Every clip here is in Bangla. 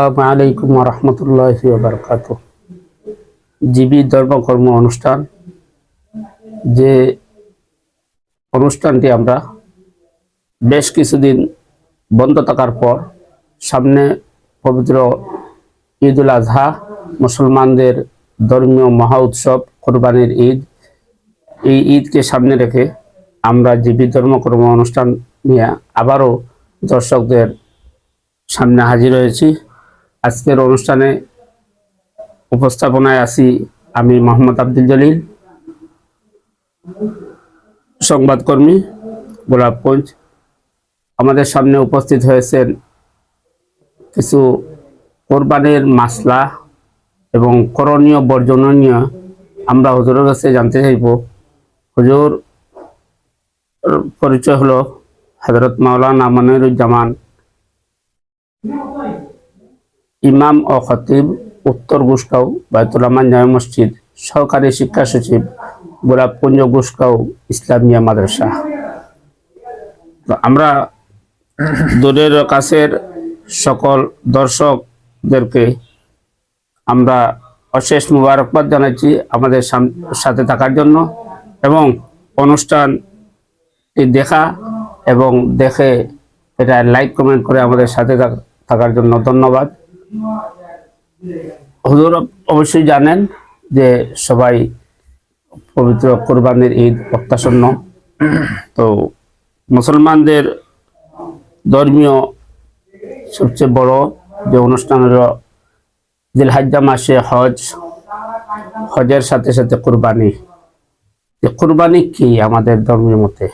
আলাইকুম রহমতুল্লাহ বারকাত জীবী ধর্মকর্ম অনুষ্ঠান, যে অনুষ্ঠানটি আমরা বেশ কিছুদিন বন্ধ থাকার পর সামনে পবিত্র ঈদ উল আজহা, মুসলমানদের ধর্মীয় মহা উৎসব, কোরবানির ঈদ, এই ঈদকে সামনে রেখে আমরা জীবী ধর্মকর্ম অনুষ্ঠান নিয়ে আবারও দর্শকদের সামনে হাজির হয়েছি। আজকের অনুষ্ঠানে উপস্থাপনায় আছি আমি মোহাম্মদ আব্দুল জলিল, সংবাদকর্মী, গোলাপগঞ্জ। আমাদের সামনে উপস্থিত হয়েছেন কিছু কোরবানির মাসলা এবং করণীয় বর্জনীয় আমরা হুজুরের কাছে জানতে চাইব, হুজুর পরিচয় হলো হজরত মাওলানা মনিরুজ্জামান। ইমাম ও খতিব, উত্তর গুসকাও বায়তুলামান জামে মসজিদ, সহকারী শিক্ষা সচিব গোলাপপুঞ্জ গুসকাও, ইসলামিয়া মাদ্রাসা। তো আমরা দূরের কাছের সকল দর্শকদেরকে আমরা অশেষ মুবারকবাদ জানাচ্ছি আমাদের সাথে থাকার জন্য এবং অনুষ্ঠানটি দেখা এবং দেখে এটা লাইক কমেন্ট করে আমাদের সাথে থাক- থাকার জন্য ধন্যবাদ। হুজুর অবশ্যই জানেন যে সবাই পবিত্র কোরবানির ঈদ প্রত্যাশন্ন তো মুসলমানদের ধর্মীয় সবচেয়ে বড় যে অনুষ্ঠান হলো দিলহাজ্জা মাসে হজ। হজের সাথে সাথে কুরবানি। যে কুরবানি কি আমাদের ধর্মীয় মতে?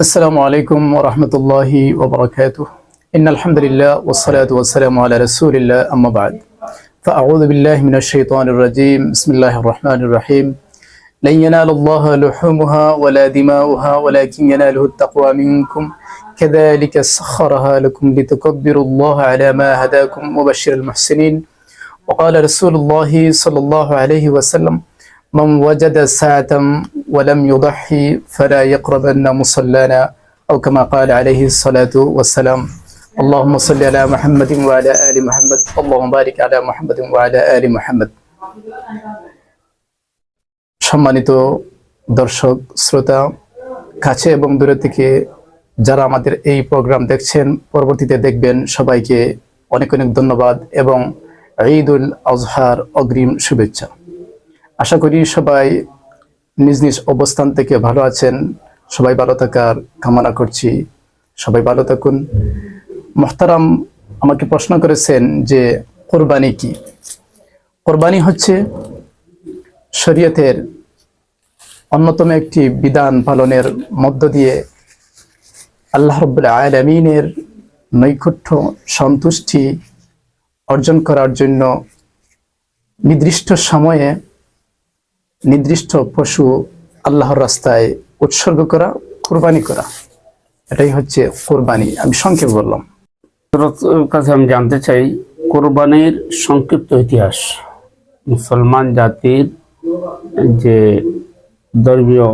আসসালামু আলাইকুম রহমতুল্লাহি ওবরাকাতুহ إن الحمد لله والصلاة والسلام على رسول الله أما بعد. فأعوذ بالله من الشيطان الرجيم. بسم الله الرحمن الرحيم. لن ينال الله لحومها ولا دماؤها ولكن يناله التقوى منكم. كذلك سخرها لكم لتكبروا الله على ما هداكم وبشر المحسنين. وقال رسول الله صلى الله عليه وسلم من وجد ساعة ولم يضحي فلا يقربن مصلانا. أو كما قال عليه الصلاة والسلام. اللهم صل على محمد وعلى آل محمد اللهم بارك على محمد وعلى آل محمد সম্মানিত দর্শক শ্রোতা কাছে এবং দূরে থেকে যারা আমাদের এই প্রোগ্রাম দেখছেন পরবর্তীতে দেখবেন সবাইকে অনেক অনেক ধন্যবাদ এবং ঈদ উল আজহার অগ্রিম শুভেচ্ছা আশা করি সবাই নিজ নিজ অবস্থান থেকে ভালো আছেন সবাই ভালো থাকার কামনা করছি সবাই ভালো থাকুন মোহতারাম আমাকে প্রশ্ন করেছেন যে কোরবানি কি? কোরবানি হচ্ছে শরীয়তের অন্যতম একটি বিধান পালনের মধ্য দিয়ে আল্লাহ রব্বুল আলমিনের নৈকট্য সন্তুষ্টি অর্জন করার জন্য নির্দিষ্ট সময়ে নির্দিষ্ট পশু আল্লাহর রাস্তায় উৎসর্গ করা, কোরবানি করা। এটাই হচ্ছে কোরবানি। আমি সংক্ষেপ বললাম। কাছে আমি জানতে চাই, কোরবানির সংক্ষিপ্ত ইতিহাস মুসলমান জাতির যে ধর্মীয়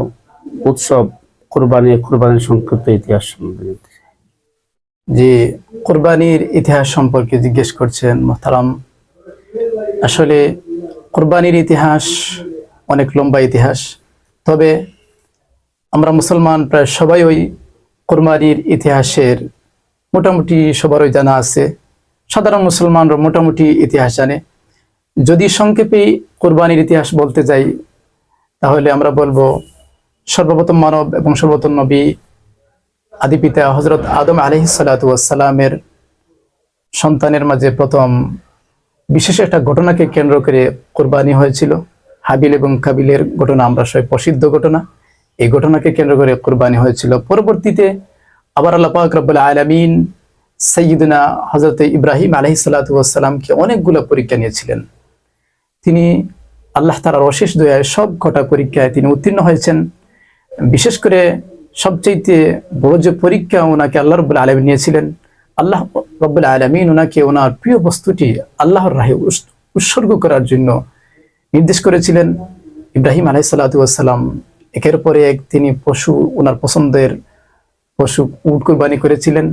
উৎসব, কোরবানি, কোরবানির সংক্ষিপ্ত ইতিহাস সম্বন্ধে জানতে চাই। যে কোরবানির ইতিহাস সম্পর্কে জিজ্ঞেস করছেন মোহতারাম আসলে কোরবানির ইতিহাস অনেক লম্বা ইতিহাস, তবে আমরা মুসলমান প্রায় সবাই ওই কোরবানির ইতিহাসের মোটামুটি সবারই জানা আছে। সাধারণ মুসলমানরা মোটামুটি ইতিহাস জানে। যদি সংক্ষেপে কোরবানির ইতিহাস বলতে যাই, তাহলে আমরা বলব সর্বপ্রথম মানব এবং সর্বপ্রথম নবী, আদি পিতা হজরত আদম আলহি সালাতামের সন্তানের মাঝে প্রথম বিশেষ একটা ঘটনাকে কেন্দ্র করে কোরবানি হয়েছিল। হাবিল এবং কাবিলের ঘটনা আমরা সবাই প্রসিদ্ধ ঘটনা। এই ঘটনাকে কেন্দ্র করে কোরবানি হয়েছিল। পরবর্তীতে আবার আল্লাহ পাক রব্বুল আলমিন সৈয়দনা হজরত ইব্রাহিম আলহি সাল্লাতামকে অনেকগুলো পরীক্ষা নিয়েছিলেন। তিনি আল্লাহ তালার অশেষ দয়ায় সব কটা পরীক্ষায় তিনি উত্তীর্ণ হয়েছেন। বিশেষ করে সবচেয়ে বড় যে পরীক্ষা ওনাকে আল্লাহ রব্বুল আলমিন নিয়েছিলেন, আল্লাহ রব্বুল আলমিন ওনাকে ওনার প্রিয় বস্তুটি আল্লাহর রাহে উৎসর্গ করার জন্য নির্দেশ করেছিলেন। ইব্রাহিম আলাই সাল্লাতাম একের পরে এক তিনি পশু, ওনার পছন্দের পশু উট কোরবানি করেছিলেন।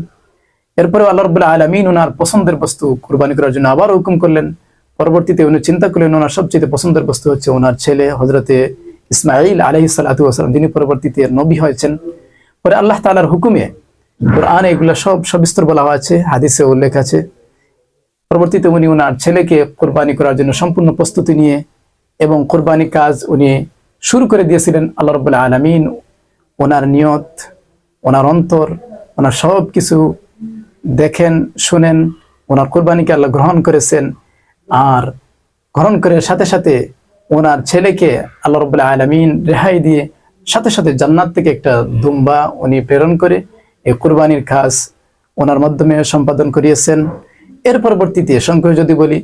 এরপরে আল্লাহ রবুল্লাহ আলমিন ওনার পছন্দের বস্তু কুরবানি করার জন্য আবার হুকুম করলেন। পরবর্তীতে উনি চিন্তা করলেন ওনার সবচেয়ে পছন্দের বস্তু হচ্ছে ওনার ছেলে হজরতে ইসমাইল আলহি সালাতাম যিনি পরবর্তীতে নবী হয়েছেন। পরে আল্লাহ তালার হুকুমে কোরআন এগুলো সব সবিস্তর বলা আছে হাদিসে উল্লেখ আছে। পরবর্তীতে উনি ওনার ছেলেকে কোরবানি করার জন্য সম্পূর্ণ প্রস্তুতি নিয়ে এবং কোরবানি কাজ উনি শুরু করে দিয়েছিলেন আল্লাহ রবুল্লাহ আলমিন। ওনার নিয়ত ওনার অন্তর, ওনার সব কিছু দেখেন, শুনেন, ওনার কোরবানিকে আল্লাহ গ্রহণ করেছেন আর গ্রহণ করে সাথে সাথে ওনার ছেলেকে আল্লাহ রবুল্লাহ আলমিন রেহাই দিয়ে সাথে সাথে জান্নাত থেকে একটা দুম্বা উনি প্রেরণ করে এই কোরবানির কাজ ওনার মাধ্যমে সম্পাদন করিয়েছেন। এর পরবর্তীতে সংখ্যা যদি বলি,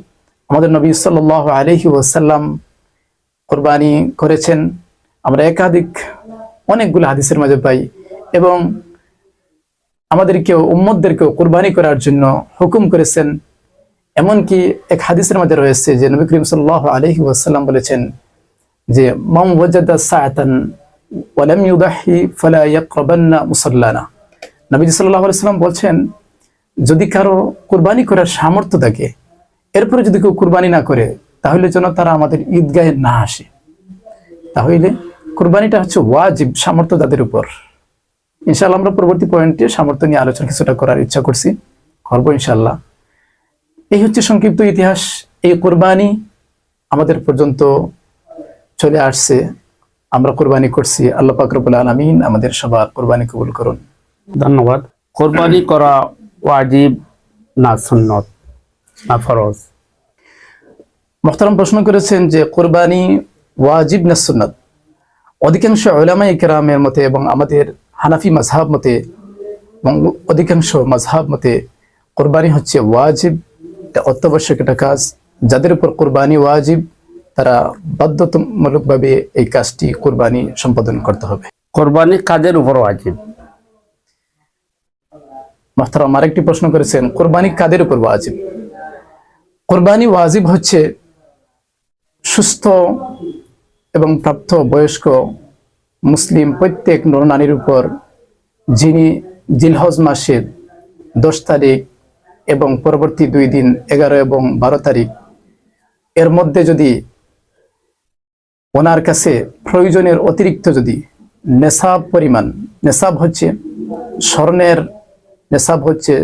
আমাদের নবী সাল আলহি ওসাল্লাম কোরবানি করেছেন। আমরা একাধিক অনেকগুলো হাদিসের মাঝে পাই। এবং আমাদেরকেও উম্মদদেরকেও কোরবানি করার জন্য হুকুম করেছেন। এমনকি এক হাদিসের মধ্যে রয়েছে যে নবী করিম সাল্লাহ আলহি ওয়াসাল্লাম বলেছেন যে মাম ওয়াজাদা সাল্লাল্লাহু আলাইহি বলছেন, যদি কারও কুরবানি করার সামর্থ্য থাকে, এরপরে যদি কেউ কুরবানি না করে, তাহলে যেন তারা আমাদের ঈদগাহে না আসে। তাহলে কুরবানিটা হচ্ছে ওয়াজিব সামর্থ্য তাদের উপর। ইনশাআল্লাহ আমরা পরবর্তী পয়েন্টে সামর্থ্য নিয়ে আলোচনা কিছুটা করার ইচ্ছা করছি। করব ইনশাআল্লাহ। এই হচ্ছে সংক্ষিপ্ত ইতিহাস। এই কোরবানি আমাদের পর্যন্ত চলে আসছে। আমরা কোরবানি করছি। আল্লাহ পাকরবুল আলমিন আমাদের সবার কোরবানি কবুল করুন। ধন্যবাদ। কোরবানি করা ওয়াজিব না সুন্নত? না ফরজ? মোহতারাম প্রশ্ন করেছেন যে কোরবানি ওয়াজিব না সুন্নত? অধিকাংশ ওলামা কেরামের মতে এবং আমাদের হানাফি মাঝহাব মতে এবং অধিকাংশ মাঝহাব মতে কোরবানি হচ্ছে ওয়াজিব এটা অত্যাবশ্যক একটা কাজ। যাদের উপর কোরবানি ওয়াজিব তারা বাধ্যতামূলকভাবে এই কাজটি কোরবানি সম্পাদন করতে হবে। কোরবানি কাদের উপর ওয়াজিব? মাহতারাম আরেকটি প্রশ্ন করেছেন কোরবানি কাদের উপর ওয়াজিব? কোরবানি ওয়াজিব হচ্ছে সুস্থ এবং প্রাপ্ত বয়স্ক মুসলিম প্রত্যেক নরনারীর উপর যিনি জিলহজ মাসের দশ তারিখ এবং পরবর্তী দুই দিন এগারো এবং বারো তারিখ, এর মধ্যে যদি ওনার কাছে প্রয়োজনের অতিরিক্ত যদি নেশাব পরিমাণ, নেশাব হচ্ছে স্বর্ণের, নেশাব হচ্ছে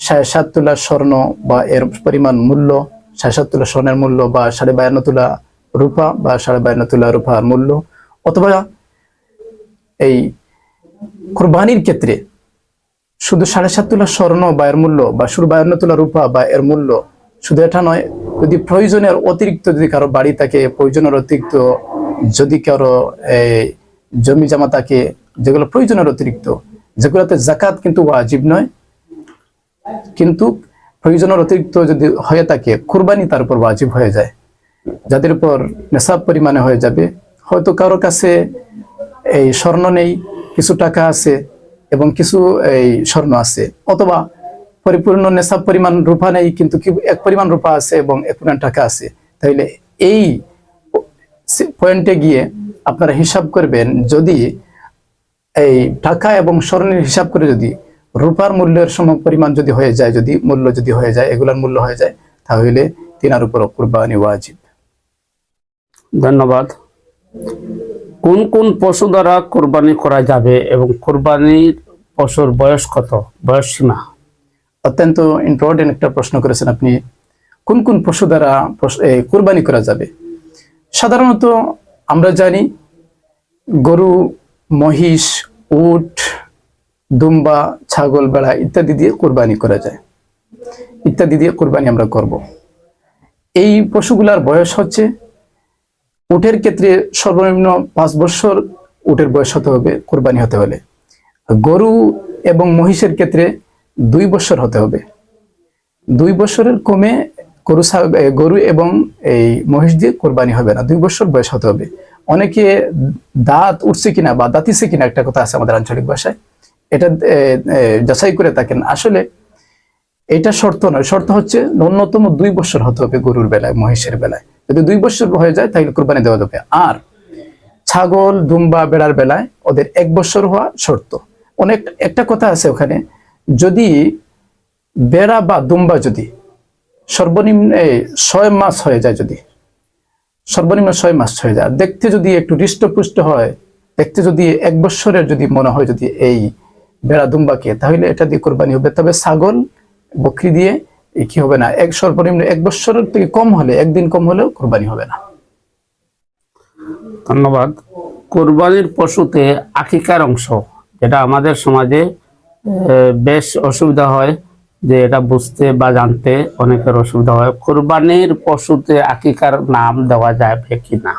সাড়ে সাত তোলা স্বর্ণ বা এর পরিমাণ মূল্য সাড়ে সাত তোলা স্বর্ণের মূল্য বা সাড়ে বায়ান্ন তোলা রূপা বা সাড়ে বায়ান্ন তোলা রূপার মূল্য, অথবা এই কোরবানির ক্ষেত্রে শুধু সাড়ে সাত তোলা স্বর্ণ বা এর মূল্য বা শুধু বায়ান্ন তোলা রূপা বা এর মূল্য শুধু এটা নয়, যদি প্রয়োজনের অতিরিক্ত যদি কারও বাড়ি থাকে, প্রয়োজনের অতিরিক্ত যদি কারও জমি জমা থাকে, যেগুলো প্রয়োজনের অতিরিক্ত, যেগুলোতে জাকাত কিন্তু ওয়াজিব নয়। কিন্তু প্রয়োজনের অতিরিক্ত যদি হয়ে থাকে, কুরবানি তার উপর ওয়াজিব হয়ে যায়। যাদের উপর নেশাব পরিমাণে হয়ে যাবে, হয়তো কারও কাছে এই স্বর্ণ নেই, কিছু টাকা আছে এবং কিছু এই স্বর্ণ আছে। অথবা পরিপূর্ণ নেশাব পরিমাণ রূপা নেই, কিন্তু এক পরিমাণ রূপা আছে এবং এক পরিমাণ টাকা আছে। তাইলে এই পয়েন্টে গিয়ে আপনারা হিসাব করবেন, যদি এই টাকা এবং স্বর্ণের হিসাব করে যদি রূপার মূল্যের সম পরিমাণ যদি হয়ে যায়, যদি মূল্য যদি হয়ে যায়, এগুলার মূল্য হয়ে যায়, তাহলে তিনার উপর কুরবানি ওয়াজিব। ধন্যবাদ। কোন কোন পশু দ্বারা কোরবানি করা যাবে এবং কোরবানির পশুর বয়স কত? বয়স সীমা? অত্যন্ত ইম্পর্টেন্ট একটা প্রশ্ন করেছেন আপনি। কোন কোন পশু দ্বারা কোরবানি করা যাবে? সাধারণত আমরা জানি গরু, মহিষ, উট, দুম্বা, ছাগল, বেড়া ইত্যাদি দিয়ে কোরবানি করা যায়। ইত্যাদি দিয়ে কোরবানি আমরা করব। এই পশুগুলার বয়স হচ্ছে উটের ক্ষেত্রে সর্বনিম্ন পাঁচ বছর উটের বয়স হতে হবে, কোরবানি হতে হলে। গরু এবং মহিষের ক্ষেত্রে দুই বছর হতে হবে। দুই বছরের কমে গরু গরু এবং এই মহিষ দিয়ে কোরবানি হবে না, দুই বছর বয়স হতে হবে। অনেকে দাঁত উঠছে কিনা বা দাঁতিছে কিনা একটা কথা আছে আমাদের আঞ্চলিক ভাষায়। এটা যাচাই করে থাকেন আসলে এটা শর্ত নয়, শর্ত হচ্ছে ন্যূনতম দুই বছর হতে হবে গরুর বেলায়, মহিষের বেলায়। যদি দুই বছর হয়ে যায়, তাহলে কোরবানি দেওয়া যাবে। আর ছাগল, দুম্বা বেড়ার বেলায় ওদের এক বছর হওয়া শর্ত। অনেক, একটা কথা আছে ওখানে, যদি বেড়া বা দুম্বা যদি সর্বনিম্ন ছয় মাস হয়ে যায় যদি, সর্বনিম্ন ছয় মাস হয়ে যায়, দেখতে যদি একটু হৃষ্টপুষ্ট হয়, দেখতে যদি এক বছরের যদি মনে হয় যদি এই বেড়া দুম্বাকে, তাহলে এটা দিয়ে কোরবানি হবে। তবে ছাগল, বকরি দিয়ে কি হবে না? এক সর্বনিম্ন এক বছরের থেকে কম হলে একদিন কম হলেও কোরবানি হবে না। ধন্যবাদ। কোরবানির পশুতে আকিকার অংশ যেটা আমাদের সমাজে বেশ অসুবিধা হয় যে এটা বুঝতে বা জানতে অনেকের অসুবিধা হয়। কোরবানির পশুতে আকিকার নাম দেওয়া যাবে কি না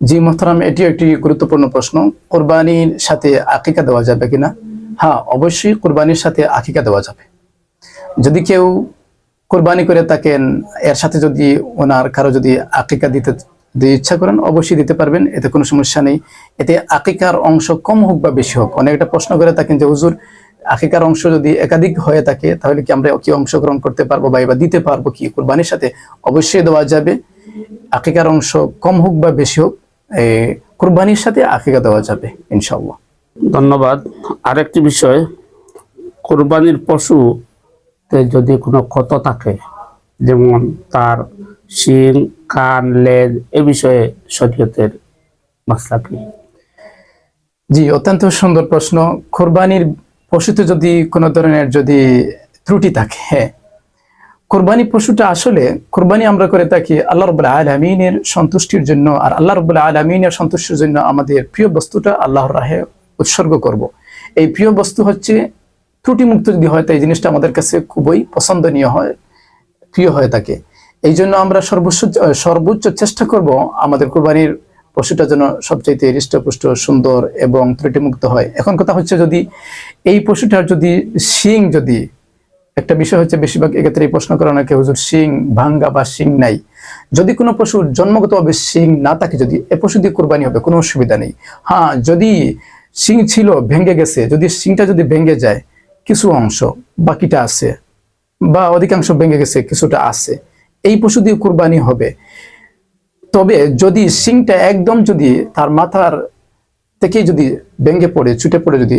জি মোহতারাম এটি একটি গুরুত্বপূর্ণ প্রশ্ন। কোরবানির সাথে আকিকা দেওয়া যাবে কিনা? হ্যাঁ অবশ্যই কোরবানির সাথে আকিকা দেওয়া যাবে। যদি কেউ কোরবানি করে থাকেন, এর সাথে যদি ওনার কারও যদি আকিকা দিতে যদি ইচ্ছা করেন, অবশ্যই দিতে পারবেন, এতে কোনো সমস্যা নেই। এতে আকিকার অংশ কম হোক বা বেশি হোক অনেকটা প্রশ্ন করে থাকেন যে, হুজুর, আকিকার অংশ যদি একাধিক হয়ে থাকে, তাহলে কি আমরা কি অংশগ্রহণ করতে পারব বা এবার দিতে পারব কি? কোরবানির সাথে অবশ্যই দেওয়া যাবে। আকিকার অংশ কম হোক বা বেশি হোক কোরবানির সাথে আকিকা দেওয়া যাবে ইনশাল্লাহ ধন্যবাদ। আরেকটি বিষয়, কোরবানির পশুতে যদি কোনো ক্ষত থাকে, যেমন তার শিং, কান, লেজ, এ বিষয়ে শরীয়তের মাসলা কি জি, অত্যন্ত সুন্দর প্রশ্ন কোরবানির পশুতে যদি কোনো ধরনের যদি ত্রুটি থাকে হ্যাঁ কোরবানি পশুটা আসলে, কোরবানি আমরা করে থাকি আল্লাহ রবুল্লাহ আলমিনের সন্তুষ্টির জন্য, আর আল্লাহ রবুল্লাহ আলমিনের সন্তুষ্টির জন্য আমাদের প্রিয় বস্তুটা আল্লাহর রাহে উৎসর্গ করব। এই প্রিয় বস্তু হচ্ছে ত্রুটিমুক্ত যদি হয়, তাই জিনিসটা আমাদের কাছে খুবই পছন্দনীয় হয়, প্রিয় হয়ে থাকে। এই জন্য আমরা সর্বোচ্চ সর্বোচ্চ চেষ্টা করব আমাদের কোরবানির পশুটা যেন সবচাইতে হৃষ্টপুষ্ট, সুন্দর এবং ত্রুটিমুক্ত হয়। এখন কথা হচ্ছে যদি এই পশুটার যদি শিং যদি, একটা বিষয় হচ্ছে বেশিরভাগ এক্ষেত্রে এই প্রশ্ন করা অনেকে হুজুর, শিং ভাঙ্গা বা শিং নাই? যদি কোনো পশুর জন্মগতভাবে শিং না থাকে, যদি এ পশু দিয়ে কোরবানি হবে, কোনো অসুবিধা নেই। হ্যাঁ যদি শিং ছিল, ভেঙে গেছে, যদি শিংটা যদি ভেঙে যায় কিছু অংশ বাকিটা আছে বা অধিকাংশ ভেঙে গেছে, কিছুটা আছে। এই পশু দিয়ে কোরবানি হবে। তবে যদি শিংটা একদম যদি তার মাথার থেকে যদি ভেঙে পড়ে, ছুটে পড়ে যদি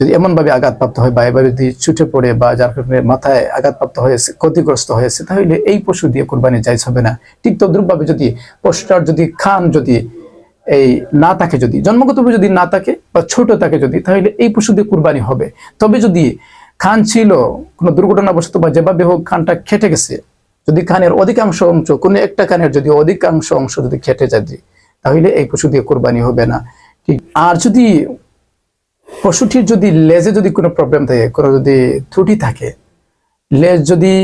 যদি এমনভাবে আঘাতপ্রাপ্ত হয় বা এভাবে যদি ছুটে পড়ে বা যার কারণে মাথায় আঘাতপ্রাপ্ত হয়েছে, ক্ষতিগ্রস্ত হয়েছে, তাহলে এই পশু দিয়ে কোরবানি যাইজ হবে না। ঠিক তদ্রুপভাবে যদি পশুটার যদি খান যদি এই না থাকে যদি জন্মগতভাবে যদি না থাকে বা ছোট থাকে যদি, তাহলে এই পশু দিয়ে কুরবানি হবে। তবে যদি খান ছিল, কোনো দুর্ঘটনাবশত বা যেভাবে হোক খানটা খেটে গেছে, যদি খানের অধিকাংশ অংশ, কোনো একটা খানের যদি অধিকাংশ অংশ যদি খেটে যায়, তাহলে এই পশু দিয়ে কোরবানি হবে না। ঠিক, আর যদি পশুটির যদি লেজে যদি কোনো প্রবলেম থাকে, কোনো যদি ত্রুটি থাকে, লেজ যদি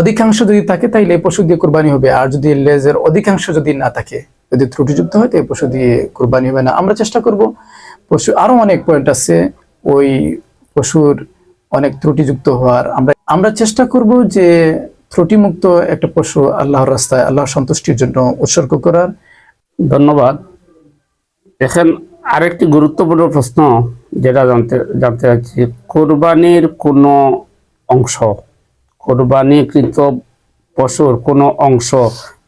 অধিকাংশ যদি থাকে, তাহলে এই পশু দিয়ে কোরবানি হবে। আর যদি লেজের অধিকাংশ যদি না থাকে যদি ত্রুটিযুক্ত হয় তো এই পশু দিয়ে কোরবানি হবে না। আমরা চেষ্টা করব, পশু আরও অনেক পয়েন্ট আছে, ওই পশুর অনেক ত্রুটিযুক্ত হওয়ার। আমরা আমরা চেষ্টা করব যে ত্রুটিমুক্ত একটা পশু আল্লাহর রাস্তায়, আল্লাহর সন্তুষ্টির জন্য উৎসর্গ করার। ধন্যবাদ। এখন আরেকটি গুরুত্বপূর্ণ প্রশ্ন যেটা জানতে জানতে চাচ্ছি, কোরবানির কোনো অংশ, কোরবানিকৃত পশুর কোনো অংশ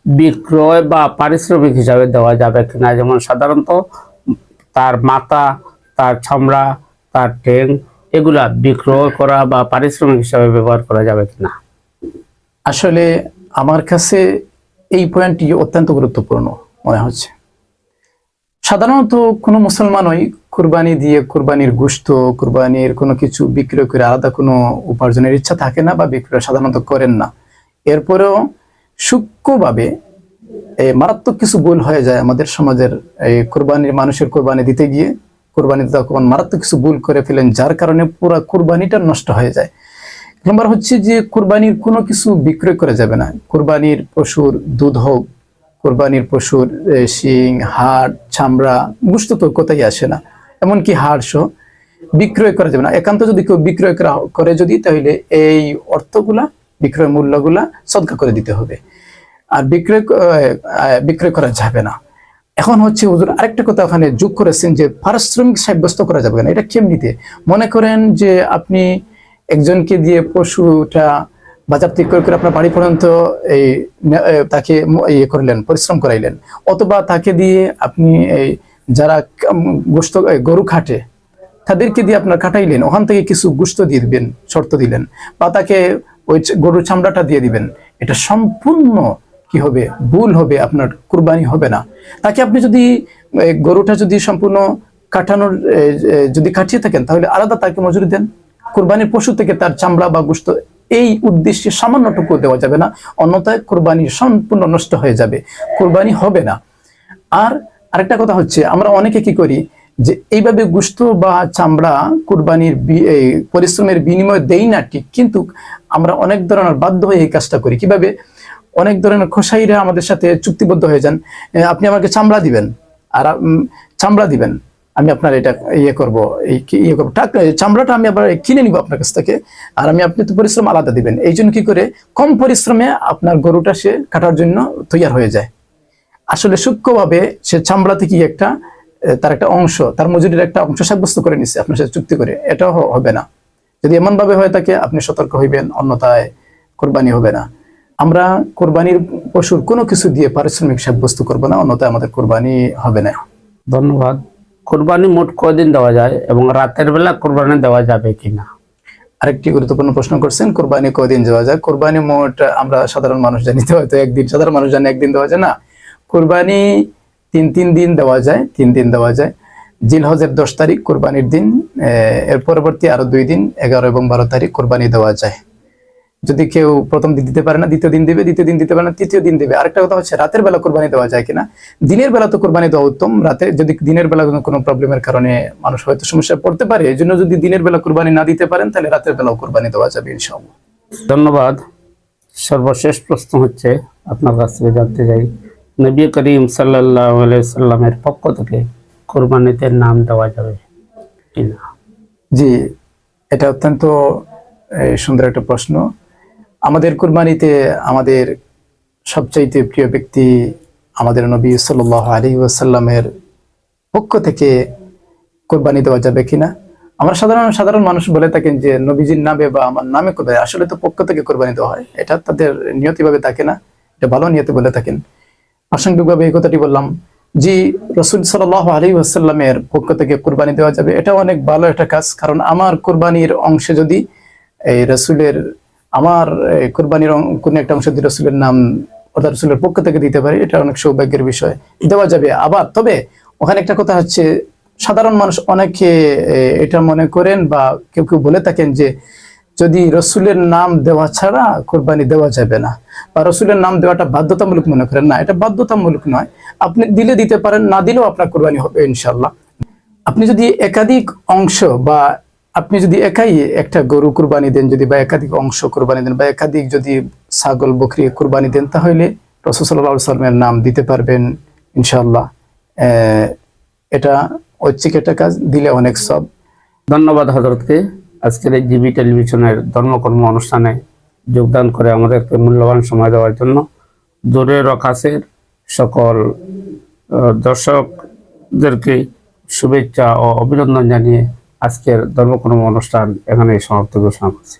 বিক্রয় বা পারিশ্রমিক হিসাবে দেওয়া যাবে কিনা? যেমন সাধারণত তার মাথা, তার চামড়া, তার ঠ্যাং, এগুলা বিক্রয় করা বা পারিশ্রমিক হিসাবে ব্যবহার করা যাবে কিনা? আসলে আমার কাছে এই পয়েন্টটি অত্যন্ত গুরুত্বপূর্ণ মনে হচ্ছে। সাধারণত কোনো মুসলমানই কুরবানি দিয়ে কুরবানির গুস্ত কুরবানির কোনো কিছু বিক্রয় করে আলাদা কোনো উপার্জনের ইচ্ছা থাকে না বা বিক্রয় সাধারণত করেন না। এরপরেও সূক্ষ্মভাবে মারাত্মক কিছু ভুল হয়ে যায় আমাদের সমাজের এই কোরবানির, মানুষের কোরবানি দিতে গিয়ে। কোরবানিতে তখন মারাত্মক কিছু ভুল করে ফেলেন, যার কারণে পুরো কোরবানিটা নষ্ট হয়ে যায়। নম্বর হচ্ছে যে, কোরবানির কোনো কিছু বিক্রয় করা যাবে না। কোরবানির পশুর দুধ হোক, কোরবানির পশুর শিং, হাড়, চামড়া গুস্ত তো কোথায় আসে না। এমনকি হাড় সহ বিক্রয় করা যাবে না। একান্ত যদি কেউ বিক্রয় করা, করে যদি, তাহলে এই অর্থগুলা বিক্রয় মূল্যগুলা সদকা করে দিতে হবে। আর বিক্রয় বিক্রয় করা যাবে না। এখন হচ্ছে হুজুর, আরেকটা কথা ওখানে যোগ করেছেন যে পারিশ্রমিক সাব্যস্ত করা যাবে না। এটা কেমনিতে? মনে করেন যে আপনি একজনকে দিয়ে পশুটা বাজার থেকে করে করে আপনার বাড়ি পর্যন্ত এই তাকে ইয়ে করলেন, পরিশ্রম করাইলেন। অথবা তাকে দিয়ে আপনি এই যারা গোস্ত গরু খাটে, তাদেরকে দিয়ে আপনার কাটাইলেন ওখান থেকে কিছু গুস্ত দিয়ে দিবেন, শর্ত দিলেন। বা তাকে ওই গরুর চামড়াটা দিয়ে দিবেন। এটা সম্পূর্ণ কি হবে? ভুল হবে, আপনার কুরবানি হবে না। তাকে আপনি যদি গরুটা যদি সম্পূর্ণ কাটানোর যদি কাটিয়ে থাকেন, তাহলে আলাদা তাকে মজুরি দেন। কোরবানির পশু থেকে তার চামড়া বা গুস্ত এই উদ্দেশ্যে সামান্যটুকু দেওয়া যাবে না, অন্যথায় কোরবানি সম্পূর্ণ নষ্ট হয়ে যাবে। কোরবানি হবে না। আর আরেকটা কথা হচ্ছে, আমরা অনেকে কি করি যে এইভাবে গুস্ত বা চামড়া কুরবানির পরিশ্রমের বিনিময় দেই না ঠিক, কিন্তু আমরা অনেক ধরনের বাধ্য হয়ে এই কাজটা করি। কীভাবে? অনেক ধরনের খোসাইরা আমাদের সাথে চুক্তিবদ্ধ হয়ে যান। আপনি আমাকে চামড়া দিবেন, আর চামড়া দিবেন, আমি আপনার এটা ইয়ে করব, এই ইয়ে করব। চামড়াটা আমি আবার কিনে নিব আপনার কাছ থেকে, আর আমি আপনি তো পরিশ্রম আলাদা দিবেন। এই জন্য কি করে? কম পরিশ্রমে আপনার গরুটা সে কাটার জন্য তৈয়ার হয়ে যায়। আসলে সূক্ষ্মভাবে সে চামড়া থেকে একটা তার একটা অংশ তার মজুরির একটা অংশ সাব্যস্ত করে নিচ্ছে আপনার সাথে চুক্তি করে। এটাও হবে না। যদি এমন ভাবে হয়ে থাকে আপনি সতর্ক হইবেন অন্যথায় কোরবানি হবে না। আমরা কোরবানির পশুর কোনো কিছু দিয়ে পারিশ্রমিক সাব্যস্ত করব না অন্যথায় আমাদের কোরবানি হবে না। ধন্যবাদ। কোরবানি মোট কয়দিন দেওয়া যায় এবং রাতের বেলা কোরবানি দেওয়া যাবে কিনা? আরেকটি গুরুত্বপূর্ণ প্রশ্ন করছেন কোরবানি কদিন দেওয়া যায়? কোরবানি মোট আমরা সাধারণ মানুষ জানিতে হয়তো একদিন। সাধারণ মানুষ জানে একদিন দেওয়া যায় না। কোরবানি তিন তিন দিন দেওয়া যায়, তিন দিন দেওয়া যায়। জিলহজের দশ তারিখ কোরবানির দিন এর পরবর্তী আরও দুই দিন, এগারো এবং বারো তারিখ কোরবানি দেওয়া যায়। যদি কেউ প্রথম দিন দিতে পারে না, দ্বিতীয় দিন দিবে, দ্বিতীয় দিন দিতে পারে না, তৃতীয় দিন দিবে। আরেকটা কথা হচ্ছে, রাতের বেলা কোরবানি দেওয়া যায় কিনা? দিনের বেলা তো কোরবানি দেওয়া উত্তম, রাতে যদি দিনের বেলা কোনো- কোনো প্রবলেমের কারণে মানুষ হয়তো সমস্যায় পড়তে পারে এই জন্য যদি দিনের বেলা কোরবানি না দিতে পারেন, তাহলে রাতের বেলাও কোরবানি দেওয়া যাবে, ইনশাআল্লাহ। ধন্যবাদ। সর্বশেষ প্রশ্ন হচ্ছে, আপনার কাছ থেকে জানতে চাই নবী করিম সাল্লাহ সাল্লামের পক্ষ থেকে কোরবানিতে নাম দেওয়া যাবে কিনা? জি, এটা অত্যন্ত সুন্দর একটা প্রশ্ন। আমাদের কুরবানিতে আমাদের সবচাইতে প্রিয় ব্যক্তি আমাদের নবী সাল্লাহ আলী ওয়াসাল্লামের পক্ষ থেকে কোরবানি দেওয়া যাবে কিনা? আমরা সাধারণ সাধারণ মানুষ বলে থাকেন যে, নবীজির নামে বা আমার নামে কোরবানি আসলে তো পক্ষ থেকে কোরবানি দেওয়া হয়। এটা তাদের নিয়তিভাবে থাকে না। এটা ভালো নিয়তি বলে থাকেন। প্রাসঙ্গিকভাবে এই কথাটি বললাম, জি, রসুল সাল্লাহ আলী ওয়াসাল্লামের পক্ষ থেকে কোরবানি দেওয়া যাবে। এটা অনেক ভালো একটা কাজ, কারণ আমার কোরবানির অংশে যদি এই রসুলের, আমার কোরবানির কোনো একটা অংশ যদি রসুলের নাম অর্থাৎ রসুলের পক্ষ থেকে দিতে পারি, এটা অনেক সৌভাগ্যের বিষয়। দেওয়া যাবে। আবার, তবে ওখানে একটা কথা হচ্ছে, সাধারণ মানুষ অনেকে এটা মনে করেন বা কেউ কেউ বলে থাকেন যে যদি রসুলের নাম দেওয়া ছাড়া কোরবানি দেওয়া যাবে না, বা রসুলের নাম দেওয়াটা বাধ্যতামূলক মনে করেন না, এটা বাধ্যতামূলক নয়। আপনি দিলে দিতে পারেন, না দিলেও আপনার কোরবানি হবে ইনশাল্লাহ আপনি যদি একাধিক অংশ বা আপনি যদি একাই একটা গরু কুরবানি দেন, যদি বা একাধিক অংশ কুরবানি দেন, বা একাধিক যদি ছাগল, বকরি কুরবানি দেন, তাহলে রসুল্লাহ সাল্লামের নাম দিতে পারবেন ইনশাল্লাহ এটা ঐচ্ছিক একটা কাজ, দিলে অনেক সব। ধন্যবাদ হজরতকে আজকের এই জিবি টেলিভিশনের ধর্মকর্ম অনুষ্ঠানে যোগদান করে আমাদেরকে মূল্যবান সময় দেওয়ার জন্য দূরের কাছের সকল দর্শকদেরকে শুভেচ্ছা ও অভিনন্দন জানিয়ে আজকের ধর্মকর্ম অনুষ্ঠান এখানে সমাপ্ত ঘোষণা করছি।